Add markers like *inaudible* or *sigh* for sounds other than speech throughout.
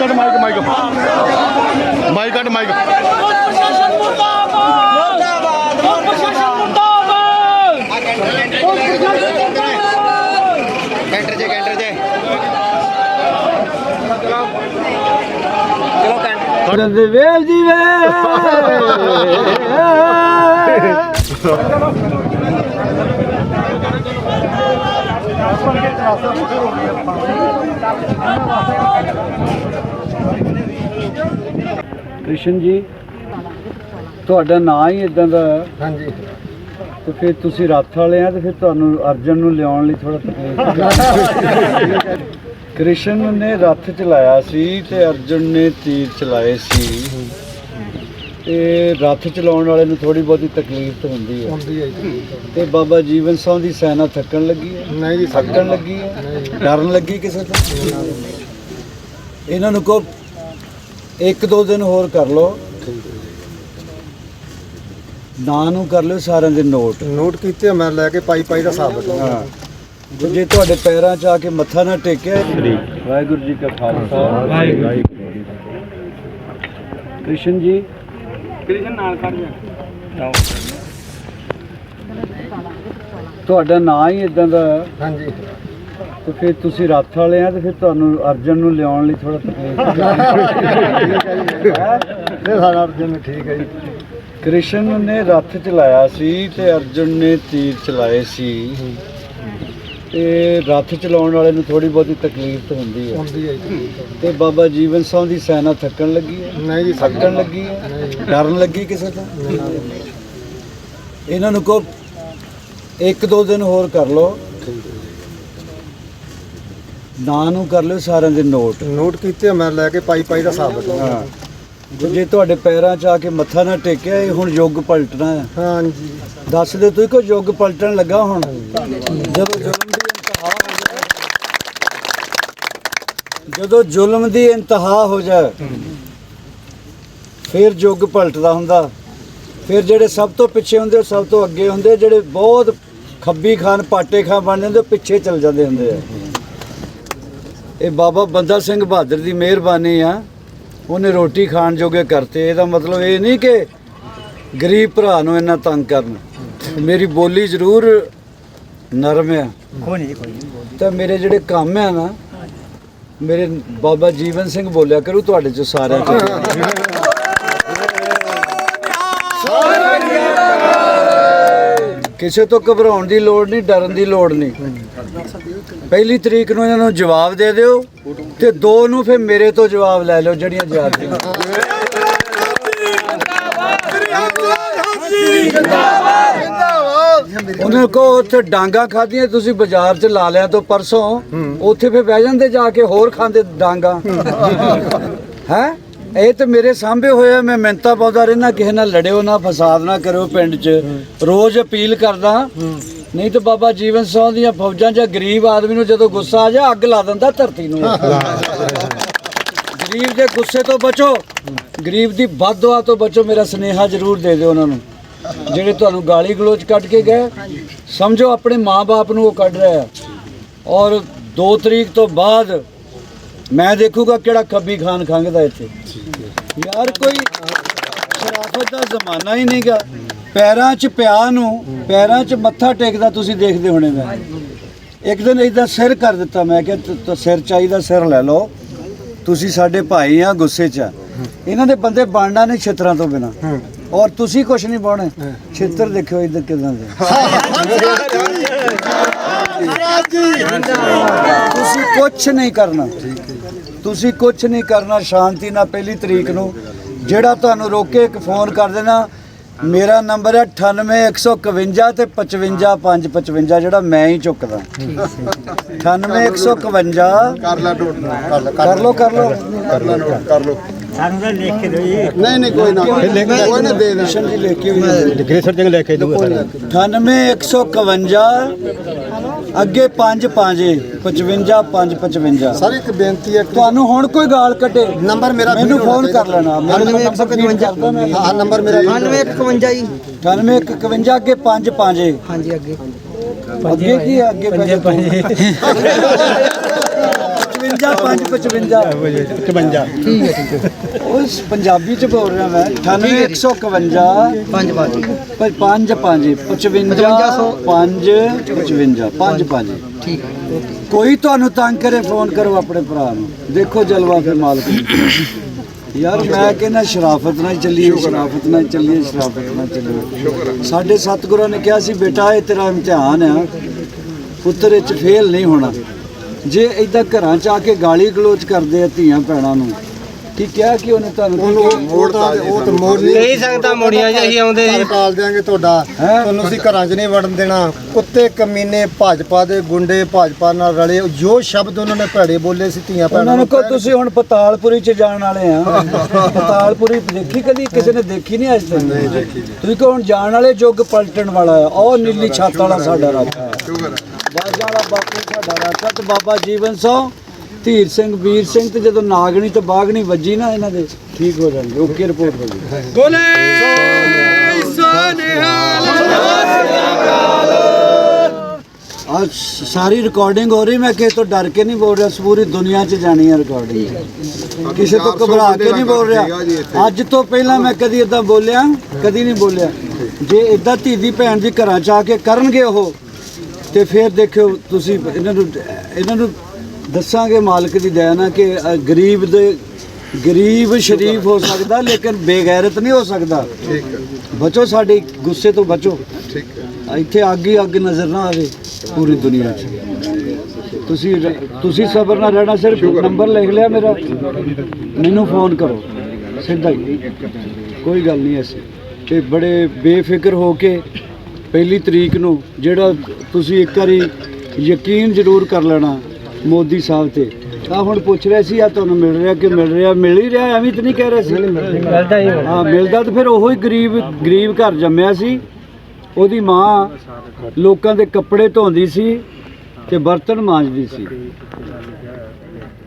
ਕੱਢ mike mic. Mike ਕੱਢ mike. ਪ੍ਰਸ਼ਾਸਨ ਮੁਰਦਾਬਾਦ ਮੁਰਦਾਬਾਦ ਪ੍ਰਸ਼ਾਸਨ ਮੁਰਦਾਬਾਦ ਪ੍ਰਸ਼ਾਸਨ ਮੁਰਦਾਬਾਦ ਕੈਂਟਰ ਜੇ। ਕੈਂਟਰ। ਜੇ ਵੇਲ ਜੀ ਵੇ। *laughs* ਕ੍ਰਿਸ਼ਨ ਜੀ ਤੁਹਾਡਾ ਨਾਂ ਹੀ ਇਦਾਂ ਦਾ ਹਾਂਜੀ। ਤੇ ਫਿਰ ਤੁਸੀਂ ਰੱਥ ਵਾਲੇ ਆ ਤੇ ਫਿਰ ਤੁਹਾਨੂੰ ਅਰਜਨ ਨੂੰ ਲਿਆਉਣ ਲਈ ਥੋੜਾ ਤਕਲੀਫ। ਕ੍ਰਿਸ਼ਨ ਨੇ ਰੱਥ ਚਲਾਇਆ ਸੀ ਤੇ ਅਰਜਨ ਨੇ ਤੀਰ ਚਲਾਏ ਸੀ। ਤੇ ਰੱਥ ਚਲਾਉਣ ਵਾਲੇ ਨੂੰ ਥੋੜੀ ਬਹੁਤੀ ਤਕਲੀਫ ਤਾਂ ਹੁੰਦੀ ਹੈ। ਹੁੰਦੀ ਹੈ ਜੀ। ਤੇ ਬਾਬਾ ਜੀਵਨ ਸਿੰਘ ਦੀ ਸੈਨਾ ਥੱਕਣ ਲੱਗੀ ਹੈ। ਨਹੀਂ ਜੀ ਥੱਕਣ ਲੱਗੀ ਹੈ। ਡਰਨ ਲੱਗੀ ਕਿਸੇ ਤੋਂ? ਇਹਨਾਂ ਨੂੰ ਕੋ ਇੱਕ ਦੋ ਦਿਨ ਹੋਰ ਕਰ ਲਓ। ਨਾਂ ਨੂੰ ਕਰ ਲਿਓ ਸਾਰਿਆਂ ਦੇ ਨੋਟ। ਨੋਟ ਕੀਤੇ ਮੈਂ ਲੈ ਕੇ ਪਾਈ ਪਾਈ ਦਾ ਹਿਸਾਬ ਤੇ ਜੇ ਤੁਹਾਡੇ ਪੈਰਾਂ 'ਚ ਆ ਕੇ ਮੱਥਾ ਨਾ ਟੇਕਿਆ ਵਾਹਿਗੁਰੂ ਜੀ ਕਾ ਖਾਲਸਾ। ਵਾਹਿਗੁਰੂ ਜੀ ਜੀ। ਤੁਹਾਡਾ ਨਾਂ ਹੀ ਇਦਾਂ ਦਾ ਹਾਂਜੀ। ਤੇ ਫਿਰ ਤੁਸੀਂ ਰੱਥ ਵਾਲੇ ਆ ਤੇ ਫਿਰ ਤੁਹਾਨੂੰ ਅਰਜਨ ਨੂੰ ਲਿਆਉਣ ਲਈ ਥੋੜਾ ਤਕਲੀਫ ਇਹ ਸਾਰਾ ਅਰਜਨ ਠੀਕ ਹੈ ਜੀ। ਕ੍ਰਿਸ਼ਨ ਨੇ ਰੱਥ ਚਲਾਇਆ ਸੀ ਤੇ ਅਰਜਨ ਨੇ ਤੀਰ ਚਲਾਏ ਸੀ। ਤੇ ਰੱਥ ਚਲਾਉਣ ਵਾਲੇ ਨੂੰ ਥੋੜੀ ਬਹੁਤੀ ਤਕਲੀਫ ਤਾਂ ਹੁੰਦੀ ਹੈ। ਹੁੰਦੀ ਹੈ ਜੀ ਤੇ ਬਾਬਾ ਜੀਵਨ ਸਿੰਘ ਦੀ ਸੈਨਾ ਥੱਕਣ ਲੱਗੀ ਹੈ? ਨਹੀਂ ਜੀ ਥੱਕਣ ਲੱਗੀ ਹੈ? ਡਰਨ ਲੱਗੀ ਕਿਸੇ ਤੋਂ? ਇਹਨਾਂ ਨੂੰ ਕੋ ਇੱਕ ਦੋ ਦਿਨ ਹੋਰ ਕਰ ਲਓ। ਨਾਂ ਨੂੰ ਕਰ ਲਿਓ ਸਾਰਿਆਂ ਦੇ ਨੋਟ। ਨੋਟ ਕੀਤੇ ਆ, ਮੈਂ ਲੈ ਕੇ ਪਾਈ ਪਾਈ ਦਾ ਹਿਸਾਬ ਹਾਂ। ਤੇ ਜੇ ਤੁਹਾਡੇ ਪੈਰਾਂ 'ਚ ਆ ਕੇ ਮੱਥਾ ਨਾ ਟੇਕਿਆ ਇਹ ਹੁਣ ਯੁੱਗ ਪਲਟਣਾ ਹੈ। ਹਾਂਜੀ। ਦੱਸ ਦਿਓ ਤੁਸੀਂ ਕੋ ਯੁੱਗ ਪਲਟਣ ਲੱਗਾ ਹੁਣ? ਜਦੋਂ ਜ਼ੁਲਮ ਦੀ ਇੰਤਹਾ ਹੋ ਜਾਏ ਜਦੋਂ ਜ਼ੁਲਮ ਦੀ ਇੰਤਹਾ ਹੋ ਜਾਏ ਫਿਰ ਯੁੱਗ ਪਲਟਦਾ ਹੁੰਦਾ। ਫਿਰ ਜਿਹੜੇ ਸਭ ਤੋਂ ਪਿੱਛੇ ਹੁੰਦੇ ਉਹ ਸਭ ਤੋਂ ਅੱਗੇ ਹੁੰਦੇ ਜਿਹੜੇ ਬਹੁਤ ਖੱਬੀ ਖਾਨ ਪਾਟੇ ਖਾਨ ਬਣ ਜਾਂਦੇ ਪਿੱਛੇ ਚਲ ਜਾਂਦੇ ਹੁੰਦੇ ਆ। ਇਹ ਬਾਬਾ ਬੰਦਾ ਸਿੰਘ ਬਹਾਦਰ ਦੀ ਮਿਹਰਬਾਨੀ ਆ। ਉਹਨੇ ਰੋਟੀ ਖਾਣ ਜੋਗੇ ਕਰਤੇ। ਇਹਦਾ ਮਤਲਬ ਇਹ ਨਹੀਂ ਕਿ ਗਰੀਬ ਭਰਾ ਨੂੰ ਇੰਨਾ ਤੰਗ ਕਰਨ। ਮੇਰੀ ਬੋਲੀ ਜ਼ਰੂਰ ਨਰਮ ਆ। ਕੋਈ ਨਹੀਂ ਕੋਈ ਤਾਂ ਮੇਰੇ ਜਿਹੜੇ ਕੰਮ ਆ ਨਾ ਮੇਰੇ ਬਾਬਾ ਜੀਵਨ ਸਿੰਘ ਬੋਲਿਆ ਕਰੂ ਤੁਹਾਡੇ ਚ ਸਾਰਿਆਂ ਚ। ਕਿਸੇ ਤੋਂ ਘਬਰਾਉਣ ਦੀ ਲੋੜ ਨਹੀਂ, ਡਰਨ ਦੀ ਲੋੜ ਨਹੀਂ। ਪਹਿਲੀ ਤਰੀਕ ਨੂੰ ਇਹਨਾਂ ਨੂੰ ਜਵਾਬ ਦੇ ਦਿਓ ਤੇ ਦੋ ਨੂੰ ਫਿਰ ਮੇਰੇ ਤੋਂ ਜਵਾਬ ਲੈ ਲਿਓ ਜਿਹੜੀਆਂ ਜ਼ਿਆਦਤੀਆਂ ਉਹਨਾਂ ਕੋ ਉੱਥੇ ਡਾਂਗਾ ਖਾਧੀਆਂ ਤੁਸੀਂ ਬਾਜ਼ਾਰ 'ਚ ਲਾ ਲਿਆ ਤੋਂ ਪਰਸੋਂ ਉੱਥੇ ਫਿਰ ਬਹਿ ਜਾਂਦੇ ਜਾ ਕੇ ਹੋਰ ਖਾਂਦੇ ਡਾਂਗਾ। ਹੈ। ਇਹ ਤੇ ਮੇਰੇ ਸਾਹਮਣੇ ਹੋਇਆ ਮੈਂ ਮਿੰਤਾ ਪਾਉਂਦਾ ਰਹਿਣਾ ਕਿਸੇ ਨਾਲ ਲੜਿਓ ਨਾ ਫਸਾਦ ਨਾ ਕਰਿਓ ਪਿੰਡ 'ਚ। ਰੋਜ਼ ਅਪੀਲ ਕਰਦਾ ਨਹੀਂ ਤੇ ਬਾਬਾ ਜੀਵਨ ਸਿੰਘ ਦੀਆਂ ਫੌਜਾਂ 'ਚ ਗਰੀਬ ਆਦਮੀ ਨੂੰ ਜਦੋਂ ਗੁੱਸਾ ਆ ਜਾ ਅੱਗ ਲਾ ਦਿੰਦਾ ਧਰਤੀ ਨੂੰ। ਗਰੀਬ ਦੇ ਗੁੱਸੇ ਤੋਂ ਬਚੋ ਗਰੀਬ ਦੀ ਬਦਦੁਆ ਤੋਂ ਬਚੋ ਮੇਰਾ ਸਨੇਹਾ ਜ਼ਰੂਰ ਦੇ ਦਿਓ ਉਹਨਾਂ ਨੂੰ। ਜਿਹੜੇ ਤੁਹਾਨੂੰ ਗਾਲੀ ਗਲੋਚ ਕੱਢ ਕੇ ਗਏ, ਸਮਝੋ ਆਪਣੇ ਮਾਪੇ ਨੂੰ ਉਹ ਕੱਢ ਰਿਹਾ ਔਰ 2 ਤਰੀਕ ਤੋਂ ਬਾਅਦ ਮੈਂ ਦੇਖੂਗਾ ਕਿਹੜਾ ਖੱਬੀ ਖਾਨ ਖੰਗਦਾ ਇੱਥੇ। ਯਾਰ ਕੋਈ ਸ਼ਰਾਫਤ ਦਾ ਜ਼ਮਾਨਾ ਹੀ ਨਹੀਂਗਾ। ਪੈਰਾਂ 'ਚ ਪਿਆ ਨੂੰ, ਪੈਰਾਂ 'ਚ ਮੱਥਾ ਟੇਕਦਾ ਤੁਸੀਂ ਦੇਖਦੇ ਹੋਣੇ ਮੈਂ। ਇੱਕ ਦਿਨ ਇਦਾਂ ਸਿਰ ਕਰ ਦਿੱਤਾ, ਮੈਂ ਕਿਹਾ ਸਿਰ ਚਾਹੀਦਾ ਸਿਰ ਲੈ ਲਓ। ਤੁਸੀਂ ਸਾਡੇ ਭਾਈ ਆ, ਗੁੱਸੇ 'ਚ ਆ। ਇਹਨਾਂ ਦੇ ਬੰਦੇ ਬਣਨਾ ਨੇ ਛਿੱਤਰਾਂ ਤੋਂ ਬਿਨਾ। ਔਰ ਤੁਸੀਂ ਕੁਝ ਨਹੀਂ ਪਾਉਣੇ। ਛਿੱਤਰ ਦੇਖਿਓ ਇਧਰ ਕਿਦਾਂ ਦੇ। ਤੁਸੀਂ ਕੁਝ ਨਹੀਂ ਕਰਨਾ। ਤੁਸੀਂ ਕੁਝ ਨਹੀਂ ਕਰਨਾ ਸ਼ਾਂਤੀ ਨਾਲ ਪਹਿਲੀ ਤਰੀਕ ਨੂੰ। ਜਿਹੜਾ ਤੁਹਾਨੂੰ ਰੋਕੇ ਇੱਕ ਫੋਨ ਕਰ ਦੇਣਾ ਮੇਰਾ ਨੰਬਰ ਹੈ 98151 ਤੇ 55555 ਜਿਹੜਾ ਮੈਂ ਹੀ ਚੁੱਕਦਾ। 98151 ਕਰ ਲੈ ਨੋਟ ਕਰ ਲੈ ਕਰ ਲੋ ਕਰ ਲੋ। ਕਰ ਲੈ ਨੋਟ ਕਰ ਲੋ ਸਾਨੂੰ ਤਾਂ ਲਿਖ ਕੇ ਦਿਓ ਜੀ। ਨਹੀਂ ਨਹੀਂ ਕੋਈ ਨਾ। ਕੋਈ ਨਾ। ਦੇ ਦੇ ਮਿਸ਼ਨ ਦੀ ਲੈ ਕੇ ਵੀ ਡਿਗਰੀ ਸਰ। ਜੰਗ ਲੈ ਕੇ 98151 ਅੱਗੇ 5 5 55 5 55 ਸਰ ਇੱਕ ਬੇਨਤੀ ਹੈ ਤੁਹਾਨੂੰ ਹੁਣ ਕੋਈ ਗਾਲ ਕੱਢੇ। ਨੰਬਰ ਮੇਰਾ ਮੈਨੂੰ ਫੋਨ ਕਰ ਲੈਣਾ। ਮੇਰਾ ਨੰਬਰ ਫੀਡ ਕਰਦਾ ਮੈਂ। ਹਾਂ ਨੰਬਰ ਮੇਰਾ 9151 ਜੀ। 9851 ਅੱਗੇ 5 5 ਹਾਂਜੀ ਅੱਗੇ। ਅੱਗੇ ਕੀ ਹੈ? ਅੱਗੇ ਪੰਜੇ ਪੰਜੇ 55 5 55 55 ਉਸ ਪੰਜਾਬੀ ਚ ਬੋਲ ਰਿਹਾ ਮੈਂ 98151 5 5 5 5 55 5 55 5 ਠੀਕ ਕੋਈ ਤੁਹਾਨੂੰ ਤੰਗ ਕਰੇ ਫੋਨ ਕਰੋ ਆਪਣੇ ਭਰਾ ਨੂੰ। ਦੇਖੋ ਜਲਵਾ ਫਿਰ ਮਾਲਕ ਯਾਰ ਮੈਂ ਕਹਿੰਦਾ ਸ਼ਰਾਫਤ ਨਾਲ ਚੱਲੀਏ ਸ਼ਰਾਫਤ ਨਾਲ ਚੱਲੀਏ ਸ਼ਰਾਫਤ ਨਾਲ ਚੱਲੀਏ। ਸਾਡੇ ਸਤਿਗੁਰਾਂ ਨੇ ਕਿਹਾ ਸੀ ਬੇਟਾ ਇਹ ਤੇਰਾ ਇਮਤਿਹਾਨ ਆ। ਪੁੱਤਰ ਇਹ ਚ ਫੇਲ ਨਹੀਂ ਹੋਣਾ। ਜੇ ਇਦਾਂ ਘਰਾਂ ਚ ਆ ਕੇ ਗਾਲੀ ਗਲੋਚ ਕਰਦੇ ਆ ਧੀਆਂ ਭੈਣਾਂ ਨੂੰ ਕੀ ਕਿਹਾ ਕਿ ਉਹਨੇ ਤੁਹਾਨੂੰ ਉਹਨੂੰ ਮੋੜਤਾ ਉਹ ਤਾਂ ਮੋੜ ਨਹੀਂ ਨਹੀਂ ਸਕਦਾ ਮੁੜੀਆਂ ਜੀ ਅਸੀਂ ਆਉਂਦੇ ਜੀ। ਟਾਲ ਦਿਆਂਗੇ ਤੁਹਾਡਾ? ਤੁਹਾਨੂੰ ਅਸੀਂ ਘਰਾਂ 'ਚ ਨਹੀਂ ਵੜਨ ਦੇਣਾ। ਕੁੱਤੇ ਕਮੀਨੇ ਭਾਜਪਾ ਦੇ ਗੁੰਡੇ ਭਾਜਪਾ ਨਾਲ ਰਲੇ। ਜੋ ਸ਼ਬਦ ਉਹਨਾਂ ਨੇ ਭੈੜੇ ਬੋਲੇ ਸੀ ਧੀਆਂ ਭੈਣਾਂ ਉਹਨਾਂ ਨੂੰ ਕਹੋ ਤੁਸੀਂ ਹੁਣ ਪਤਾਲਪੁਰੀ ਚ ਜਾਣ ਵਾਲੇ ਆ। *laughs* ਪਤਾਲਪੁਰੀ ਦੇਖੀ ਕਦੀ? ਕਿਸੇ ਨੇ ਦੇਖੀ ਨਹੀਂ ਅੱਜ ਤੱਕ? ਨਹੀਂ ਦੇਖੀ ਤੁਸੀਂ ਕਹੋ ਹੁਣ ਜਾਣ ਵਾਲੇ ਯੁੱਗ ਪਲਟਣ ਵਾਲਾ ਆ। ਉਹ ਨੀਲੀ ਛੱਤ ਵਾਲਾ ਸਾਡਾ ਰਾਜਾ। ਹੈ। ਬਾਜਾਂ ਵਾਲਾ ਬਾਪੂ ਸਾਡਾ ਰਾਜਾ ਤੇ ਬਾਬਾ ਜੀਵਨ ਸੋ ਧੀਰ ਸਿੰਘ ਵੀਰ ਸਿੰਘ ਤੇ ਜਦੋਂ ਨਾਗਣੀ ਤੇ ਬਾਗਣੀ ਵੱਜੀ ਨਾ ਇਹਨਾਂ ਦੇ। ਠੀਕ ਹੋ ਜਾਣਗੇ ਓਕੇ ਰਿਪੋਰਟ ਹੋ ਗਈ। ਅੱਜ ਸਾਰੀ ਰਿਕਾਰਡਿੰਗ ਹੋ ਰਹੀ ਮੈਂ ਕਿਸੇ ਤੋਂ ਡਰ ਕੇ ਨਹੀਂ ਬੋਲ ਰਿਹਾ ਪੂਰੀ ਦੁਨੀਆ 'ਚ ਜਾਣੀ ਹੈ। ਰਿਕਾਰਡਿੰਗ ਕਿਸੇ ਤੋਂ ਘਬਰਾ ਕੇ ਨਹੀਂ ਬੋਲ ਰਿਹਾ। ਅੱਜ ਤੋਂ ਪਹਿਲਾਂ ਮੈਂ ਕਦੀ ਇਦਾਂ ਬੋਲਿਆ ਕਦੀ ਨਹੀਂ ਬੋਲਿਆ। ਜੇ ਇਦਾਂ ਧੀ ਦੀ ਭੈਣ ਦੀ ਘਰਾਂ 'ਚ ਆ ਕੇ ਕਰਨਗੇ ਉਹ ਤੇ ਫਿਰ ਦੇਖਿਓ ਤੁਸੀਂ ਇਹਨਾਂ ਨੂੰ ਇਹਨਾਂ ਨੂੰ ਦੱਸਾਂਗੇ ਮਾਲਕ ਦੀ ਦਇਆ ਨਾਲ ਕਿ ਅ, ਗਰੀਬ ਦੇ ਗਰੀਬ ਸ਼ਰੀਫ ਹੋ ਸਕਦਾ ਲੇਕਿਨ ਬੇਗੈਰਤ ਨਹੀਂ ਹੋ ਸਕਦਾ। ਠੀਕ ਹੈ। ਬਚੋ ਸਾਡੇ ਗੁੱਸੇ ਤੋਂ ਬਚੋ। ਠੀਕ ਹੈ। ਇੱਥੇ ਅੱਗ ਹੀ ਅੱਗ ਨਜ਼ਰ ਨਾ ਆਵੇ ਪੂਰੀ ਦੁਨੀਆ 'ਚ। ਤੁਸੀਂ ਰ- ਤੁਸੀਂ ਸਬਰ ਨਾਲ ਰਹਿਣਾ ਸਿਰਫ ਨੰਬਰ ਲਿਖ ਲਿਆ ਮੇਰਾ। ਮੈਨੂੰ ਫੋਨ ਕਰੋ। ਸਿੱਧਾ ਹੀ। ਕੋਈ ਗੱਲ ਨਹੀਂ ਐਸੀ। ਤੇ ਬੜੇ ਬੇਫਿਕਰ ਹੋ ਕੇ ਪਹਿਲੀ ਤਰੀਕ ਨੂੰ ਜਿਹੜਾ ਤੁਸੀਂ ਇੱਕ ਵਾਰੀ ਯਕੀਨ ਜ਼ਰੂਰ ਕਰ ਲੈਣਾ। ਮੋਦੀ ਸਾਹਿਬ ਤੇ। ਆ ਹੁਣ ਪੁੱਛ ਰਿਹਾ ਸੀ ਆ ਤੁਹਾਨੂੰ ਮਿਲ ਰਿਹਾ ਕਿ ਮਿਲ ਰਿਹਾ? ਮਿਲ ਹੀ ਰਿਹਾ ਐਵੇਂ ਤਾਂ ਨਹੀਂ ਕਹਿ ਰਿਹਾ ਸੀ। ਮਿਲਦਾ ਹੀ ਹਾਂ ਮਿਲਦਾ ਤਾਂ ਫਿਰ ਉਹੋ ਹੀ ਗਰੀਬ ਗਰੀਬ ਘਰ ਜੰਮਿਆ ਸੀ। ਉਹਦੀ ਮਾਂ ਲੋਕਾਂ ਦੇ ਕੱਪੜੇ ਧੋਂਦੀ ਸੀ ਤੇ ਬਰਤਨ ਮਾਂਜਦੀ ਸੀ।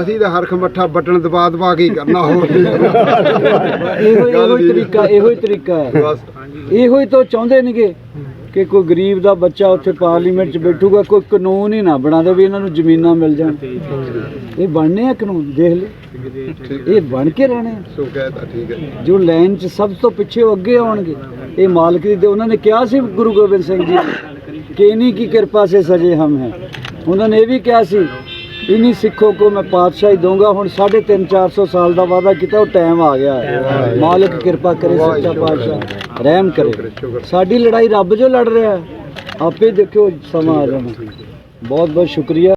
ਅਸੀਂ ਤਾਂ ਹਰਖ ਮੱਠਾ ਬਟਨ ਦਬਾ ਦਬਾ ਕੇ ਕਰਨਾ ਹੋਰ ਇਹੋ ਇਹੋ ਹੀ ਤਰੀਕਾ ਇਹੋ ਹੀ ਤਰੀਕਾ ਹੈ। ਬਸ। ਇਹੋ ਹੀ ਤਾਂ ਚਾਹੁੰਦੇ ਨੇਗੇ ਕਿ ਕੋਈ ਗਰੀਬ ਦਾ ਬੱਚਾ ਉੱਥੇ ਪਾਰਲੀਮੈਂਟ 'ਚ ਬੈਠੂਗਾ ਕੋਈ ਕਾਨੂੰਨ ਹੀ ਨਾ ਬਣਾ ਦੇ ਵੀ ਇਹਨਾਂ ਨੂੰ ਜ਼ਮੀਨਾਂ ਮਿਲ ਜਾਣ। ਇਹ ਬਣਨੇ ਆ ਕਾਨੂੰਨ ਦੇਖ ਲੈ। ਇਹ ਬਣ ਕੇ ਰਹਿਣੇ ਸੋ ਕਹਿਤਾ ਠੀਕ ਹੈ। ਜੋ ਲਾਈਨ 'ਚ ਸਭ ਤੋਂ ਪਿੱਛੇ ਉਹ ਅੱਗੇ ਆਉਣਗੇ ਇਹ ਮਾਲਕ ਦੀ ਉਹਨਾਂ ਨੇ ਕਿਹਾ ਸੀ ਗੁਰੂ ਗੋਬਿੰਦ ਸਿੰਘ ਜੀ ਕੇਨੀ ਕੀ ਕਿਰਪਾ ਸੇ ਸਜੇ ਹਮ ਹੈ। ਉਹਨਾਂ ਨੇ ਇਹ ਵੀ ਕਿਹਾ ਸੀ ਇन्हीं ਸਿੱਖੋ ਕੋ ਮੈਂ ਪਾਤਸ਼ਾਹੀ ਦਊਂਗਾ ਹੁਣ 3.5 400 ਸਾਲ ਦਾ ਵਾਅਦਾ ਕੀਤਾ ਉਹ ਟਾਈਮ ਆ ਗਿਆ ਹੈ। ਮਾਲਕ ਕਿਰਪਾ ਕਰੇ ਸੱਚਾ ਪਾਤਸ਼ਾਹ ਰਹਿਮ ਕਰੇ। ਸਾਡੀ ਲੜਾਈ ਰੱਬ ਜੋ ਲੜ ਰਿਹਾ। ਆਪੇ ਦੇਖਿਓ ਸਮਾਂ ਆ ਜਾਣਾ। ਬਹੁਤ ਬਹੁਤ ਸ਼ੁਕਰੀਆ।